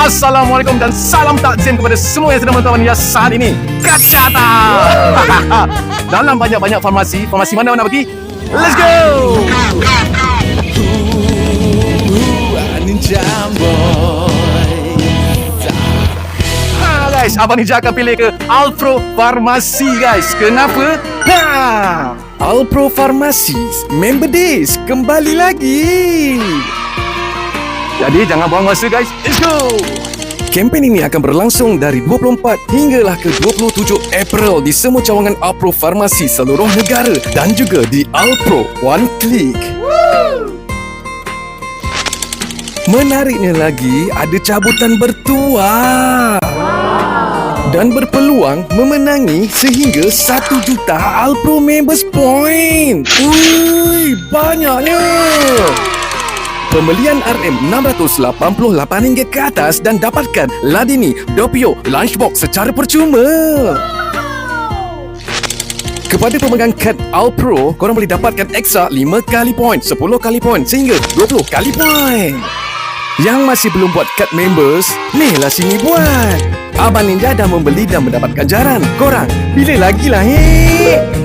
Assalamualaikum dan salam takzim kepada semua yang sedang menonton ya saat ini. Kacata! Dalam banyak-banyak farmasi, farmasi mana mana bagi? Let's go! Ninja Ha guys, Abang Nija akan pilih ke Alpro Farmasi guys. Kenapa? Ha! Alpro Pharmacies Member Days kembali lagi Jadi jangan buang masa guys. Let's go! Kempen ini akan berlangsung dari 24 hinggalah ke 27 April di semua cawangan Alpro Farmasi seluruh negara dan juga di Alpro One Click. Menariknya lagi, ada cabutan bertuah. Dan berpeluang memenangi sehingga 1 juta Alpro Members Point. Ui, banyaknya. Pembelian RM688 ke atas dan dapatkan Ladini Doppio Lunchbox secara percuma. Kepada pemegang kad Alpro, korang boleh dapatkan ekstra 5 kali poin, 10 kali poin sehingga 20 kali poin. Yang masih belum buat kad members, ni lah sini buat. Abang Ninja dah membeli dan mendapat ganjaran. Korang, pilih lagi lah, hei.